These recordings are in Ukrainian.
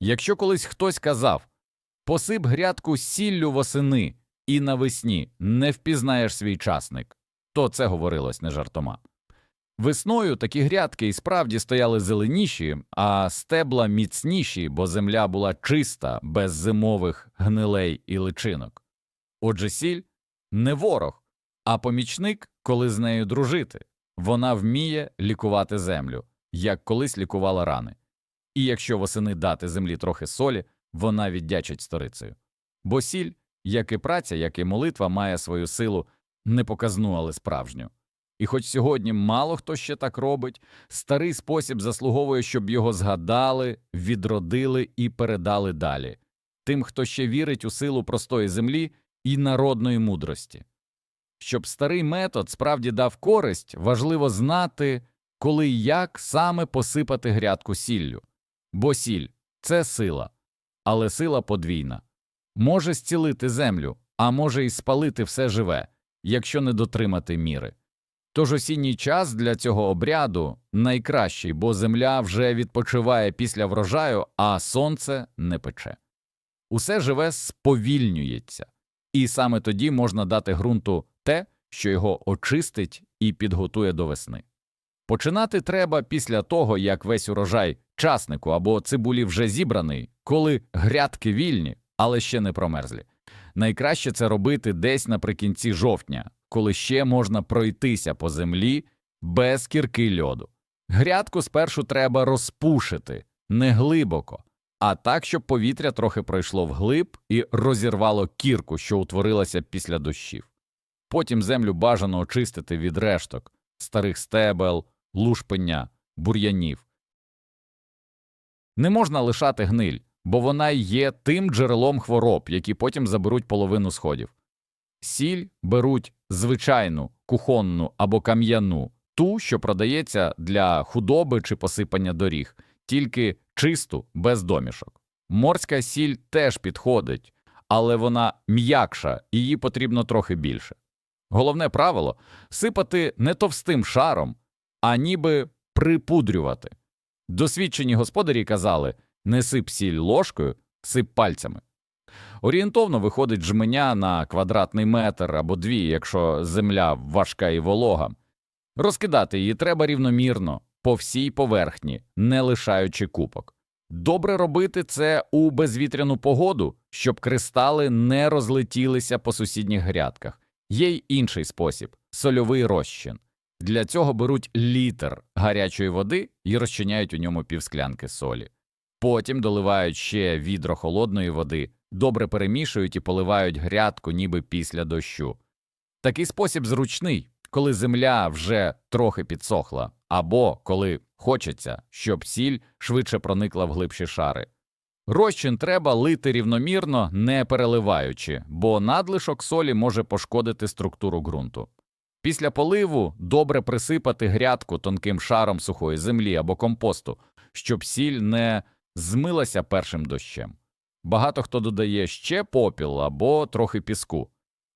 Якщо колись хтось казав посип грядку сіллю восени і навесні не впізнаєш свій часник, то це говорилось не жартома. Весною такі грядки і справді стояли зеленіші, а стебла міцніші, бо земля була чиста, без зимових гнилей і личинок. Отже, сіль не ворог, а помічник, коли з нею дружити. Вона вміє лікувати землю, як колись лікувала рани. І якщо восени дати землі трохи солі, вона віддячить сторицею. Бо сіль, як і праця, як і молитва, має свою силу не показну, але справжню. І хоч сьогодні мало хто ще так робить, старий спосіб заслуговує, щоб його згадали, відродили і передали далі тим, хто ще вірить у силу простої землі і народної мудрості. Щоб старий метод справді дав користь, важливо знати, коли і як саме посипати грядку сіллю. Бо сіль це сила, але сила подвійна. Може зцілити землю, а може і спалити все живе, якщо не дотримати міри. Тож осінній час для цього обряду найкращий, бо земля вже відпочиває після врожаю, а сонце не пече. Усе живе сповільнюється, і саме тоді можна дати ґрунту те, що його очистить і підготує до весни. Починати треба після того, як весь урожай часнику або цибулі вже зібраний, коли грядки вільні, але ще не промерзлі. Найкраще це робити десь наприкінці жовтня, коли ще можна пройтися по землі без кірки льоду. Грядку спершу треба розпушити не глибоко, а так, щоб повітря трохи пройшло вглиб і розірвало кірку, що утворилася після дощів. Потім землю бажано очистити від решток, старих стебел, лушпення, бур'янів. Не можна лишати гниль, бо вона є тим джерелом хвороб, які потім заберуть половину сходів. Сіль беруть звичайну, кухонну або кам'яну, ту, що продається для худоби чи посипання доріг, тільки чисту, без домішок. Морська сіль теж підходить, але вона м'якша, і її потрібно трохи більше. Головне правило сипати не товстим шаром, а ніби припудрювати. Досвідчені господарі казали не сип сіль ложкою, сип пальцями. Орієнтовно виходить жменя на квадратний метр або дві, якщо земля важка і волога. Розкидати її треба рівномірно, по всій поверхні, не лишаючи купок. Добре робити це у безвітряну погоду, щоб кристали не розлетілися по сусідніх грядках. Є й інший спосіб сольовий розчин. Для цього беруть літр гарячої води і розчиняють у ньому півсклянки солі. Потім доливають ще відро холодної води, добре перемішують і поливають грядку, ніби після дощу. Такий спосіб зручний, коли земля вже трохи підсохла, або коли хочеться, щоб сіль швидше проникла в глибші шари. Розчин треба лити рівномірно, не переливаючи, бо надлишок солі може пошкодити структуру ґрунту. Після поливу добре присипати грядку тонким шаром сухої землі або компосту, щоб сіль не змилася першим дощем. Багато хто додає ще попіл або трохи піску.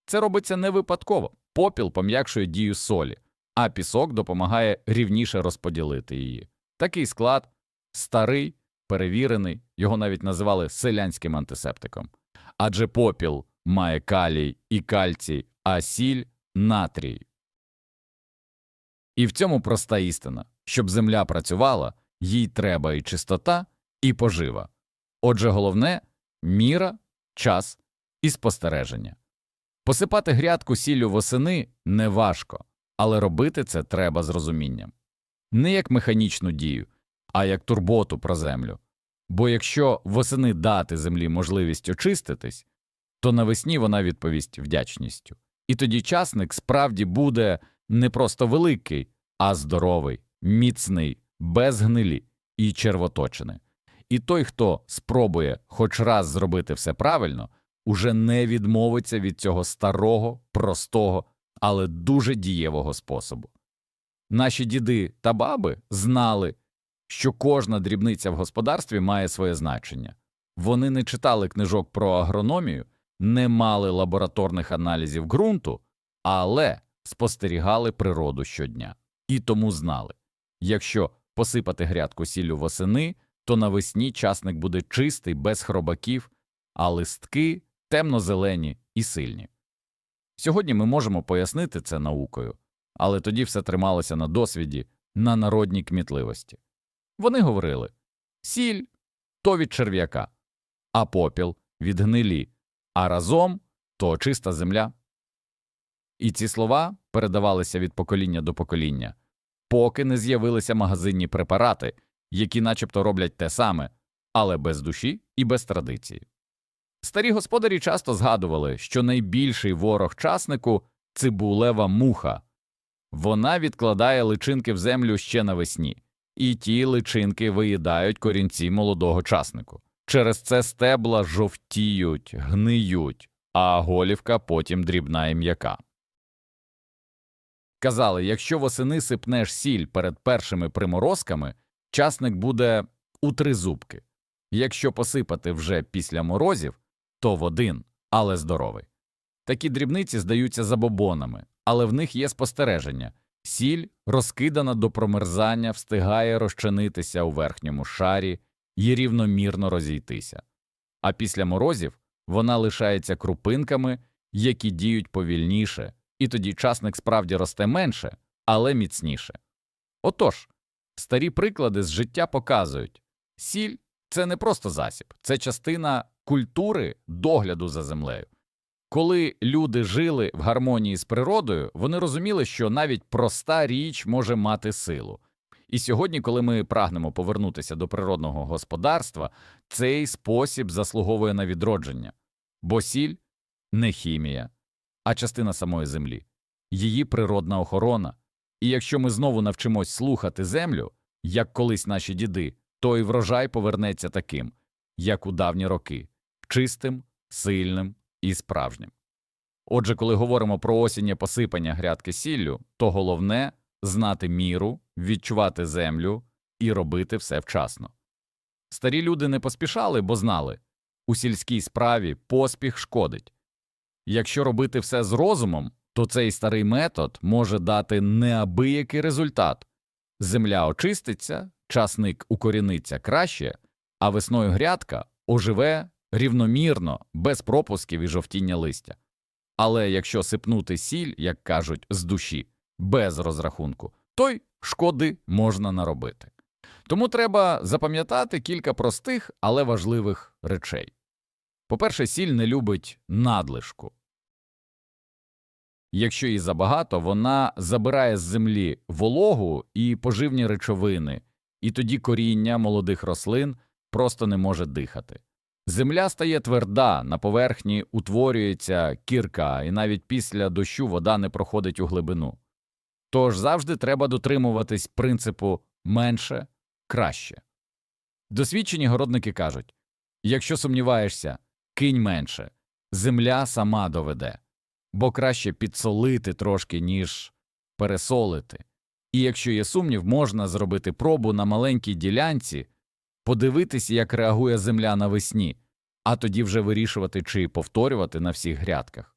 Це робиться не випадково. Попіл пом'якшує дію солі, а пісок допомагає рівніше розподілити її. Такий склад старий, перевірений, його навіть називали селянським антисептиком. Адже попіл має калій і кальцій, а сіль натрій. І в цьому проста істина щоб земля працювала, їй треба і чистота, і пожива. Отже, головне міра, час і спостереження. Посипати грядку сіллю восени неважко, але робити це треба з розумінням. Не як механічну дію, а як турботу про землю. Бо якщо восени дати землі можливість очиститись, то навесні вона відповість вдячністю. І тоді часник справді буде не просто великий, а здоровий, міцний, без гнилі і червоточини. І той, хто спробує хоч раз зробити все правильно, уже не відмовиться від цього старого, простого, але дуже дієвого способу. Наші діди та баби знали, що кожна дрібниця в господарстві має своє значення. Вони не читали книжок про агрономію, не мали лабораторних аналізів ґрунту, але спостерігали природу щодня і тому знали якщо посипати грядку сіллю восени, то навесні часник буде чистий, без хробаків, а листки темно-зелені і сильні. Сьогодні ми можемо пояснити це наукою, але тоді все трималося на досвіді, на народній кмітливості. Вони говорили сіль то від черв'яка, а попіл від гнилі, а разом то чиста земля. І ці слова передавалися від покоління до покоління, поки не з'явилися магазинні препарати, які начебто роблять те саме, але без душі і без традиції. Старі господарі часто згадували, що найбільший ворог часнику цибулева муха. Вона відкладає личинки в землю ще навесні, і ті личинки виїдають корінці молодого часнику. Через це стебла жовтіють, гниють, а голівка потім дрібна і м'яка. Казали, якщо восени сипнеш сіль перед першими приморозками, часник буде у три зубки. Якщо посипати вже після морозів, то в один, але здоровий. Такі дрібниці здаються забобонами, але в них є спостереження. Сіль, розкидана до промерзання, встигає розчинитися у верхньому шарі і рівномірно розійтися. А після морозів вона лишається крупинками, які діють повільніше, і тоді часник справді росте менше, але міцніше. Отож, старі приклади з життя показують сіль це не просто засіб, це частина культури догляду за землею. Коли люди жили в гармонії з природою, вони розуміли, що навіть проста річ може мати силу. І сьогодні, коли ми прагнемо повернутися до природного господарства, цей спосіб заслуговує на відродження, бо сіль не хімія, а частина самої землі, її природна охорона. І якщо ми знову навчимось слухати землю, як колись наші діди, то і врожай повернеться таким, як у давні роки, чистим, сильним і справжнім. Отже, коли говоримо про осіннє посипання грядки сіллю, то головне знати міру, відчувати землю і робити все вчасно. Старі люди не поспішали, бо знали у сільській справі поспіх шкодить. Якщо робити все з розумом, то цей старий метод може дати неабиякий результат земля очиститься, часник укоріниться краще, а весною грядка оживе рівномірно, без пропусків і жовтіння листя. Але якщо сипнути сіль, як кажуть, з душі, без розрахунку, то й шкоди можна наробити. Тому треба запам'ятати кілька простих, але важливих речей. По-перше, сіль не любить надлишку. Якщо її забагато, вона забирає з землі вологу і поживні речовини, і тоді коріння молодих рослин просто не може дихати. Земля стає тверда, на поверхні утворюється кірка, і навіть після дощу вода не проходить у глибину. Тож завжди треба дотримуватись принципу менше краще. Досвідчені городники кажуть якщо сумніваєшся, кинь менше, земля сама доведе, бо краще підсолити трошки, ніж пересолити. І якщо є сумнів, можна зробити пробу на маленькій ділянці, подивитись, як реагує земля навесні, а тоді вже вирішувати, чи повторювати на всіх грядках.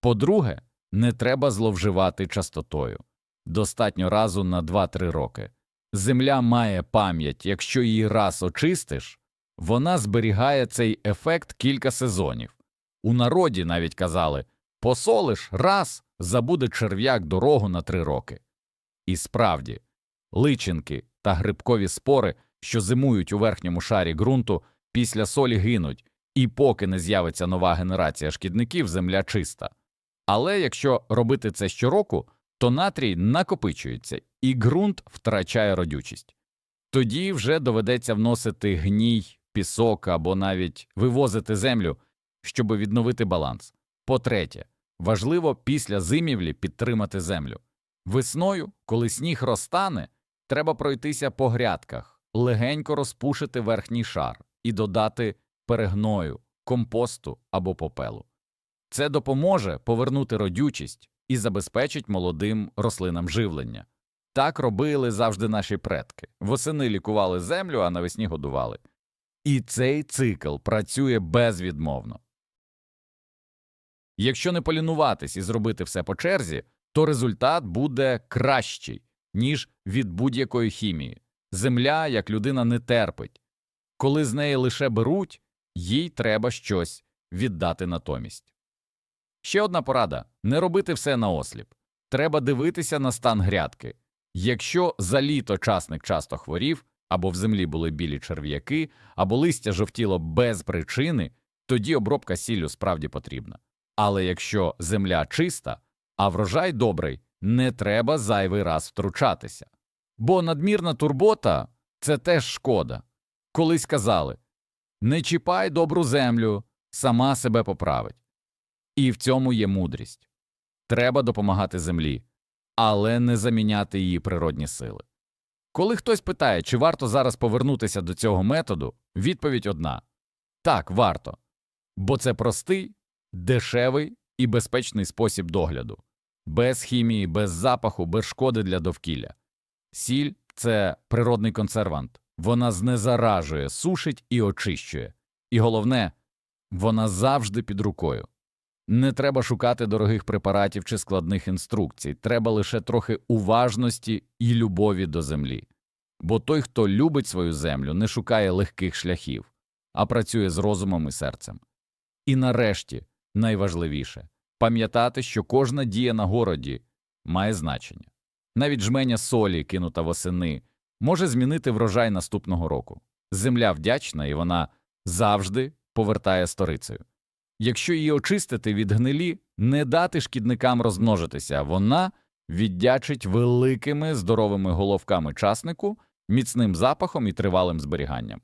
По-друге, не треба зловживати частотою достатньо разу на 2-3 роки. Земля має пам'ять, якщо її раз очистиш, вона зберігає цей ефект кілька сезонів. У народі навіть казали посолиш раз, забуде черв'як дорогу на три роки. І справді, личинки та грибкові спори, що зимують у верхньому шарі ґрунту, після солі гинуть, і поки не з'явиться нова генерація шкідників, земля чиста. Але якщо робити це щороку, то натрій накопичується і ґрунт втрачає родючість. Тоді вже доведеться вносити гній, пісок або навіть вивозити землю, щоб відновити баланс. По-третє, важливо після зимівлі підтримати землю. Весною, коли сніг розтане, треба пройтися по грядках, легенько розпушити верхній шар і додати перегною, компосту або попелу. Це допоможе повернути родючість і забезпечить молодим рослинам живлення. Так робили завжди наші предки. Восени лікували землю, а навесні годували. І цей цикл працює безвідмовно. Якщо не полінуватись і зробити все по черзі, то результат буде кращий, ніж від будь-якої хімії. Земля, як людина, не терпить, Коли з неї лише беруть, їй треба щось віддати натомість. Ще одна порада не робити все наосліп. Треба дивитися на стан грядки. Якщо за літо часник часто хворів, або в землі були білі черв'яки, або листя жовтіло без причини, тоді обробка сіллю справді потрібна. Але якщо земля чиста, а врожай добрий, не треба зайвий раз втручатися. Бо надмірна турбота це теж шкода. Колись казали не чіпай добру землю, сама себе поправить. І в цьому є мудрість. Треба допомагати землі, але не заміняти її природні сили. Коли хтось питає, чи варто зараз повернутися до цього методу, відповідь одна так, варто, бо це простий, дешевий і безпечний спосіб догляду, без хімії, без запаху, без шкоди для довкілля. Сіль це природний консервант, вона знезаражує, сушить і очищує. І головне, вона завжди під рукою. Не треба шукати дорогих препаратів чи складних інструкцій, треба лише трохи уважності і любові до землі. Бо той, хто любить свою землю, не шукає легких шляхів, а працює з розумом і серцем. І нарешті, найважливіше пам'ятати, що кожна дія на городі має значення. Навіть жменя солі, кинута восени, може змінити врожай наступного року. Земля вдячна і вона завжди повертає сторицею. Якщо її очистити від гнилі, не дати шкідникам розмножитися, вона віддячить великими здоровими головками часнику, міцним запахом і тривалим зберіганням.